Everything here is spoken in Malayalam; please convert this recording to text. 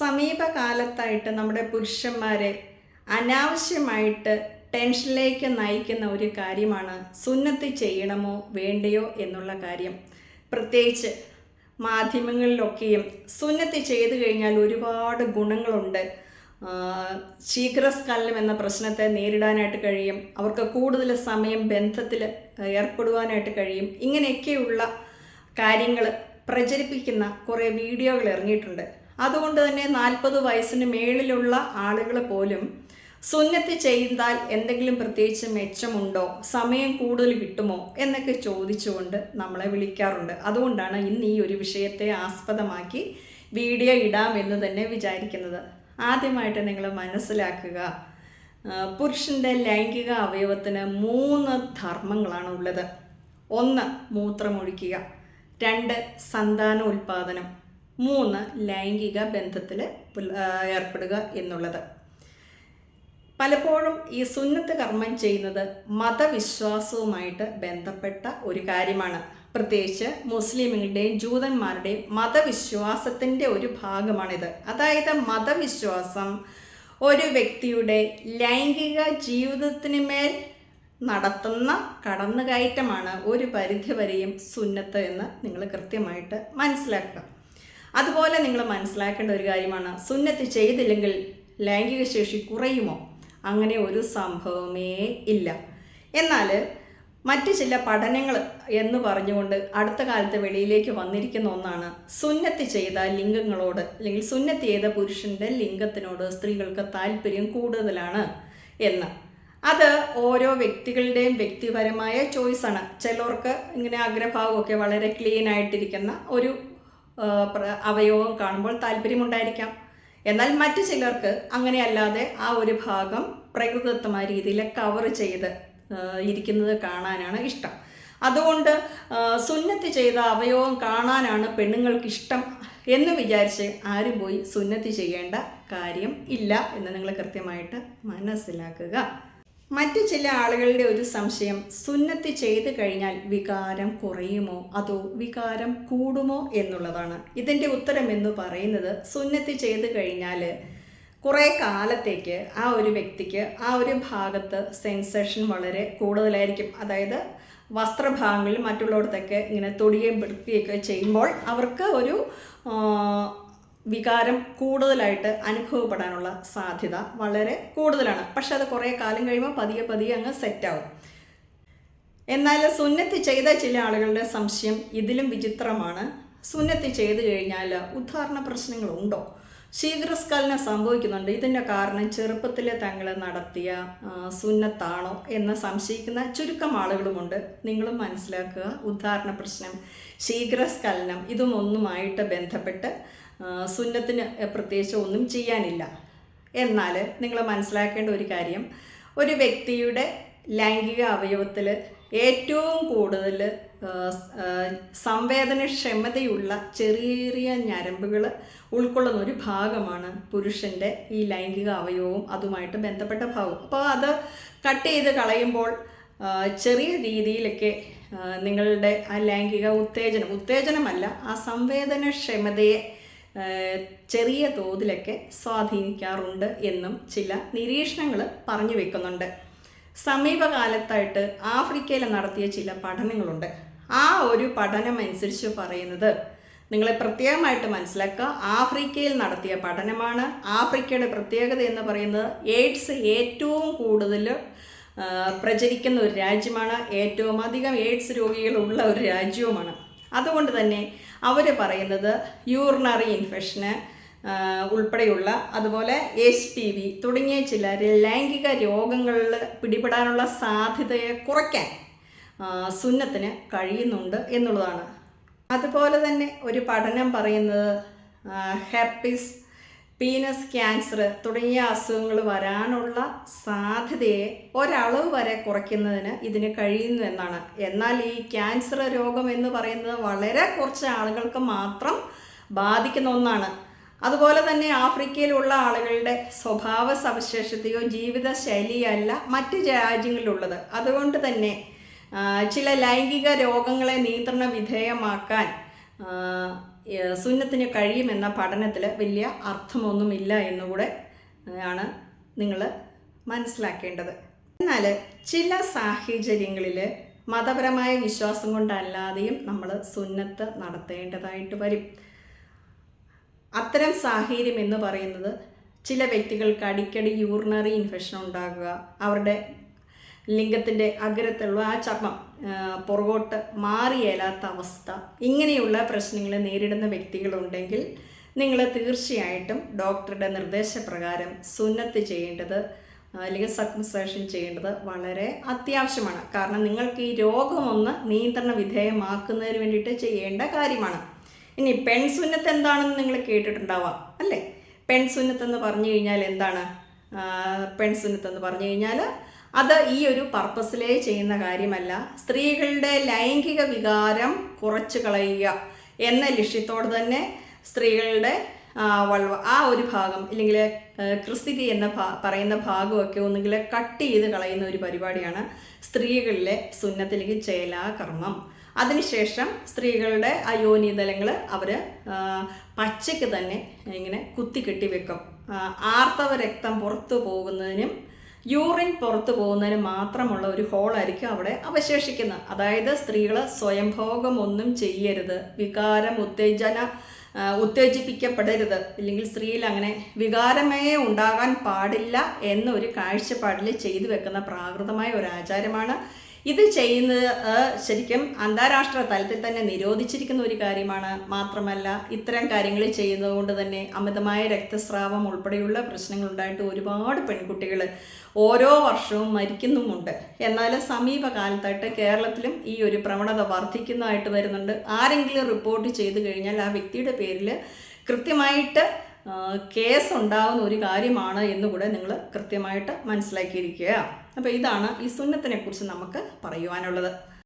സമീപകാലത്തായിട്ട് നമ്മുടെ പുരുഷന്മാരെ അനാവശ്യമായിട്ട് ടെൻഷനിലേക്ക് നയിക്കുന്ന ഒരു കാര്യമാണ് സുന്നത്ത് ചെയ്യണമോ വേണ്ടയോ എന്നുള്ള കാര്യം. പ്രത്യേകിച്ച് മാധ്യമങ്ങളിലൊക്കെയും സുന്നത്ത് ചെയ്തു കഴിഞ്ഞാൽ ഒരുപാട് ഗുണങ്ങളുണ്ട്. ശീഘ്രസ്കലനം എന്ന പ്രശ്നത്തെ നേരിടാനായിട്ട് കഴിയും. അവർക്ക് കൂടുതൽ സമയം ബന്ധത്തിൽ ഏർപ്പെടുവാനായിട്ട് കഴിയും. ഇങ്ങനെയൊക്കെയുള്ള കാര്യങ്ങൾ പ്രചരിപ്പിക്കുന്ന കുറേ വീഡിയോകൾ ഇറങ്ങിയിട്ടുണ്ട്. അതുകൊണ്ട് തന്നെ നാൽപ്പത് വയസ്സിന് മേളിലുള്ള ആളുകൾ പോലും സുന്നത്ത് ചെയ്താൽ എന്തെങ്കിലും പ്രത്യേകിച്ച് മെച്ചമുണ്ടോ? സമയം കൂടുതൽ കിട്ടുമോ? എന്നൊക്കെ ചോദിച്ചുകൊണ്ട് നമ്മളെ വിളിക്കാറുണ്ട്. അതുകൊണ്ടാണ് ഇന്ന് ഈ ഒരു വിഷയത്തെ ആസ്പദമാക്കി വീഡിയോ ഇടാമെന്ന് തന്നെ വിചാരിക്കുന്നത്. ആദ്യമായിട്ട് നിങ്ങൾ മനസ്സിലാക്കുക പുരുഷന്റെ ലൈംഗിക അവയവത്തിന് മൂന്ന് ധർമ്മങ്ങളാണ് ഉള്ളത്. ഒന്ന് മൂത്രമൊഴിക്കുക രണ്ട് സന്താന മൂന്ന് ലൈംഗിക ബന്ധത്തിൽ ഏർപ്പെടുക എന്നുള്ളത്. പലപ്പോഴും ഈ സുന്നത്ത് കർമ്മം ചെയ്യുന്നത് മതവിശ്വാസവുമായിട്ട് ബന്ധപ്പെട്ട ഒരു കാര്യമാണ്. പ്രത്യേകിച്ച് മുസ്ലിമുകളുടെയും ജൂതന്മാരുടെയും മതവിശ്വാസത്തിന്റെ ഒരു ഭാഗമാണിത്. അതായത് മതവിശ്വാസം ഒരു വ്യക്തിയുടെ ലൈംഗിക ജീവിതത്തിന് മേൽ നടത്തുന്ന കടന്നുകയറ്റമാണ് ഒരു പരിധിവരെയും സുന്നത്ത് എന്ന് നിങ്ങൾ കൃത്യമായിട്ട് മനസ്സിലാക്കുക. അതുപോലെ നിങ്ങൾ മനസ്സിലാക്കേണ്ട ഒരു കാര്യമാണ് സുന്നത്ത് ചെയ്തില്ലെങ്കിൽ ലൈംഗിക ശേഷി കുറയുമോ? അങ്ങനെ ഒരു സംഭവമേ ഇല്ല. എന്നാൽ മറ്റു ചില പഠനങ്ങൾ എന്ന് പറഞ്ഞുകൊണ്ട് അടുത്ത കാലത്ത് വെളിയിലേക്ക് വന്നിരിക്കുന്ന ഒന്നാണ് സുന്നത്ത് ചെയ്ത ലിംഗങ്ങളോട് അല്ലെങ്കിൽ സുന്നത്ത് ചെയ്ത പുരുഷന്റെ ലിംഗത്തിനോട് സ്ത്രീകൾക്ക് താല്പര്യം കൂടുതലാണ് എന്ന്. അത് ഓരോ വ്യക്തികളുടെയും വ്യക്തിപരമായ ചോയ്സാണ് ചിലർക്ക് ഇങ്ങനെ അഗ്രഭാവമൊക്കെ വളരെ ക്ലീൻ ആയിട്ടിരിക്കുന്ന ഒരു അവയവം കാണുമ്പോൾ താല്പര്യമുണ്ടായിരിക്കാം. എന്നാൽ മറ്റു ചിലർക്ക് അങ്ങനെയല്ലാതെ ആ ഒരു ഭാഗം പ്രകൃതിദത്തമായ രീതിയിൽ കവർ ചെയ്ത് ഇരിക്കുന്നത് കാണാനാണ് ഇഷ്ടം. അതുകൊണ്ട് സുന്നത്ത് ചെയ്ത അവയവം കാണാനാണ് പെണ്ണുങ്ങൾക്ക് ഇഷ്ടം എന്ന് വിചാരിച്ച് ആരും പോയി സുന്നത്ത് ചെയ്യേണ്ട കാര്യം ഇല്ല എന്ന് നിങ്ങൾ കൃത്യമായിട്ട് മനസ്സിലാക്കുക. മറ്റു ചില ആളുകളുടെ ഒരു സംശയം സുന്നത്ത് ചെയ്തു കഴിഞ്ഞാൽ വികാരം കുറയുമോ? അതോ വികാരം കൂടുമോ എന്നുള്ളതാണ്. ഇതിന്റെ ഉത്തരം എന്ന് പറയുന്നത് സുന്നത്ത് ചെയ്തു കഴിഞ്ഞാൽ കുറേ കാലത്തേക്ക് ആ ഒരു വ്യക്തിക്ക് ആ ഒരു ഭാഗത്ത് സെൻസേഷൻ വളരെ കൂടുതലായിരിക്കും. അതായത് വസ്ത്രഭാഗങ്ങളിൽ മറ്റുള്ളവർക്കൊക്കെ ഇങ്ങനെ തൊടിയും പിടുത്തിയൊക്കെ ചെയ്യുമ്പോൾ അവർക്ക് ഒരു വികാരം കൂടുതലായിട്ട് അനുഭവപ്പെടാനുള്ള സാധ്യത വളരെ കൂടുതലാണ്. പക്ഷെ അത് കുറേ കാലം കഴിയുമ്പോൾ പതിയെ പതിയെ അങ്ങ് സെറ്റാവും എന്നാൽ സുന്നത്തി ചെയ്ത ചില ആളുകളുടെ സംശയം ഇതിലും വിചിത്രമാണ്. സുന്നത്തി ചെയ്തു കഴിഞ്ഞാൽ ഉദ്ധാരണ പ്രശ്നങ്ങളുണ്ടോ? ശീഘ്രസ്ഖലനം സംഭവിക്കുന്നുണ്ട്. ഇതിന്റെ കാരണം ചെറുപ്പത്തിൽ തങ്ങൾ നടത്തിയ സുന്നത്താണോ എന്ന് സംശയിക്കുന്ന ചുരുക്കം ആളുകളുമുണ്ട്. നിങ്ങളും മനസ്സിലാക്കുക. ഉദ്ധാരണ പ്രശ്നം ശീഘ്രസ്ഖലനം ഇതുമൊന്നുമായിട്ട് ബന്ധപ്പെട്ട് സുന്നത്തിന് പ്രത്യേകിച്ച് ഒന്നും ചെയ്യാനില്ല. എന്നാൽ നിങ്ങൾ മനസ്സിലാക്കേണ്ട ഒരു കാര്യം ഒരു വ്യക്തിയുടെ ലൈംഗിക അവയവത്തിൽ ഏറ്റവും കൂടുതൽ സംവേദനക്ഷമതയുള്ള ചെറിയ ചെറിയ ഞരമ്പുകൾ ഉൾക്കൊള്ളുന്ന ഒരു ഭാഗമാണ് പുരുഷന്റെ ഈ ലൈംഗിക അവയവവും അതുമായിട്ട് ബന്ധപ്പെട്ട ഭാഗവും. അപ്പോൾ അത് കട്ട് ചെയ്ത് കളയുമ്പോൾ ചെറിയ രീതിയിലൊക്കെ നിങ്ങളുടെ ആ ലൈംഗിക ഉത്തേജനം ഉത്തേജനമല്ല ആ സംവേദനക്ഷമതയെ ചെറിയ തോതിലൊക്കെ സ്വാധീനിക്കാറുണ്ട് എന്നും ചില നിരീക്ഷണങ്ങൾ പറഞ്ഞു വെക്കുന്നുണ്ട്. സമീപകാലത്തായിട്ട് ആഫ്രിക്കയിൽ നടത്തിയ ചില പഠനങ്ങളുണ്ട്. ആ ഒരു പഠനം അനുസരിച്ച് പറയുന്നത് നിങ്ങളെ പ്രത്യേകമായിട്ട് മനസ്സിലാക്കുക. ആഫ്രിക്കയിൽ നടത്തിയ പഠനമാണ്. ആഫ്രിക്കയുടെ പ്രത്യേകത എന്ന് പറയുന്നത് എയ്ഡ്സ് ഏറ്റവും കൂടുതൽ പ്രചരിക്കുന്ന ഒരു രാജ്യമാണ്. ഏറ്റവും അധികം എയ്ഡ്സ് രോഗികളുള്ള ഒരു രാജ്യവുമാണ്. അതുകൊണ്ട് തന്നെ അവർ പറയുന്നത് യൂറിനറി ഇൻഫെക്ഷന് ഉൾപ്പെടെയുള്ള അതുപോലെ എച്ച് പി വി തുടങ്ങിയ ചില ലൈംഗിക രോഗങ്ങളിൽ പിടിപെടാനുള്ള സാധ്യതയെ കുറയ്ക്കാൻ സുന്നത്തിന് കഴിയുന്നുണ്ട് എന്നുള്ളതാണ്. അതുപോലെ തന്നെ ഒരു പഠനം പറയുന്നത് ഹെർപ്പിസ് പീനസ് ക്യാൻസർ തുടങ്ങിയ അസുഖങ്ങൾ വരാനുള്ള സാധ്യതയെ ഒരളവ് വരെ കുറയ്ക്കുന്നതിന് ഇതിന് കഴിയുന്നു എന്നാണ്. എന്നാൽ ഈ ക്യാൻസർ രോഗം എന്ന് പറയുന്നത് വളരെ കുറച്ച് ആളുകൾക്ക് മാത്രം ബാധിക്കുന്ന ഒന്നാണ്. അതുപോലെ തന്നെ ആഫ്രിക്കയിലുള്ള ആളുകളുടെ സ്വഭാവ സവിശേഷതയോ ജീവിത ശൈലിയല്ല മറ്റ് രാജ്യങ്ങളിലുള്ളത്. അതുകൊണ്ട് തന്നെ ചില ലൈംഗിക രോഗങ്ങളെ നിയന്ത്രണ വിധേയമാക്കാൻ സുന്നത്തിന് കഴിയുമെന്ന പഠനത്തിൽ വലിയ അർത്ഥമൊന്നുമില്ല എന്നുകൂടെ ആണ് നിങ്ങൾ മനസ്സിലാക്കേണ്ടത്. എന്നാൽ ചില സാഹചര്യങ്ങളിൽ മതപരമായ വിശ്വാസം കൊണ്ടല്ലാതെയും നമ്മൾ സുന്നത്ത് നടത്തേണ്ടതായിട്ട് വരും. അത്തരം സാഹചര്യം എന്ന് പറയുന്നത് ചില വ്യക്തികൾക്ക് അടിക്കടി യൂറിനറി ഇൻഫെക്ഷൻ ഉണ്ടാകുക അവരുടെ ലിംഗത്തിന്റെ അഗ്രത്തുള്ള ആ ചർമ്മം പുറകോട്ട് മാറിയേലാത്ത അവസ്ഥ ഇങ്ങനെയുള്ള പ്രശ്നങ്ങൾ നേരിടുന്ന വ്യക്തികളുണ്ടെങ്കിൽ നിങ്ങൾ തീർച്ചയായിട്ടും ഡോക്ടറുടെ നിർദ്ദേശപ്രകാരം സുന്നത്ത് ചെയ്യേണ്ടത് അല്ലെങ്കിൽ സർക്കംസേഷൻ ചെയ്യേണ്ടത് വളരെ അത്യാവശ്യമാണ്. കാരണം നിങ്ങൾക്ക് ഈ രോഗമൊന്ന് നിയന്ത്രണ വിധേയമാക്കുന്നതിന് വേണ്ടിയിട്ട് ചെയ്യേണ്ട കാര്യമാണ്. ഇനി പെൺസുന്നത്ത് എന്താണെന്ന് നിങ്ങൾ കേട്ടിട്ടുണ്ടാവാം അല്ലേ? പെൺസുന്നത്ത് എന്ന് പറഞ്ഞു കഴിഞ്ഞാൽ എന്താണ്? പെൺ പെൺസുന്നത്ത് എന്ന് പറഞ്ഞു കഴിഞ്ഞാൽ അത് ഈ ഒരു പർപ്പസിലേ ചെയ്യുന്ന കാര്യമല്ല. സ്ത്രീകളുടെ ലൈംഗിക വികാരം കുറച്ച് കളയുക എന്ന ലക്ഷ്യത്തോട് തന്നെ സ്ത്രീകളുടെ വളവ് ആ ഒരു ഭാഗം ഇല്ലെങ്കിൽ ക്രിസ്തിരി എന്ന ഭാ പറയുന്ന ഭാഗമൊക്കെ ഒന്നുകിൽ കട്ട് ചെയ്ത് കളയുന്ന ഒരു പരിപാടിയാണ് സ്ത്രീകളിലെ സുന്നത്തിലേക്ക് ചേലാ കർമ്മം. അതിനുശേഷം സ്ത്രീകളുടെ അയോനിതലങ്ങൾ അവർ പച്ചയ്ക്ക് തന്നെ ഇങ്ങനെ കുത്തിക്കെട്ടി വെക്കും ആർത്തവ രക്തം പുറത്തു പോകുന്നതിനും യൂറിൻ പുറത്തു പോകുന്നതിന് മാത്രമുള്ള ഒരു ഹോളായിരിക്കും അവിടെ അവശേഷിക്കുന്നത്. അതായത് സ്ത്രീകൾ സ്വയംഭോഗം ഒന്നും ചെയ്യരുത്. വികാരം ഉത്തേജന ഉത്തേജിപ്പിക്കപ്പെടരുത്. ഇല്ലെങ്കിൽ സ്ത്രീയിൽ അങ്ങനെ വികാരമേ ഉണ്ടാകാൻ പാടില്ല എന്നൊരു കാഴ്ചപ്പാടിൽ ചെയ്തു വെക്കുന്ന പ്രാകൃതമായ ഒരു ആചാരമാണ് ഇത് ചെയ്യുന്നത് ശരിക്കും അന്താരാഷ്ട്ര തലത്തിൽ തന്നെ നിരോധിച്ചിരിക്കുന്ന ഒരു കാര്യമാണ്. മാത്രമല്ല ഇത്തരം കാര്യങ്ങൾ ചെയ്യുന്നതുകൊണ്ട് തന്നെ അമിതമായ രക്തസ്രാവം ഉൾപ്പെടെയുള്ള പ്രശ്നങ്ങൾ ഉണ്ടായിട്ട് ഒരുപാട് പെൺകുട്ടികൾ ഓരോ വർഷവും മരിക്കുന്നുമുണ്ട്. എന്നാൽ സമീപകാലത്തായിട്ട് കേരളത്തിലും ഈ ഒരു പ്രവണത വർദ്ധിക്കുന്നതായിട്ട് വരുന്നുണ്ട്. ആരെങ്കിലും റിപ്പോർട്ട് ചെയ്തു കഴിഞ്ഞാൽ ആ വ്യക്തിയുടെ പേരിൽ കൃത്യമായിട്ട് കേസ് ഉണ്ടാകുന്ന ഒരു കാര്യമാണ് എന്നുകൂടെ നിങ്ങൾ കൃത്യമായിട്ട് മനസ്സിലാക്കിയിരിക്കുക. അപ്പോൾ ഇതാണ് ഈ സുന്നത്തിനെ കുറിച്ച് നമുക്ക് പറയുവാനുള്ളത്.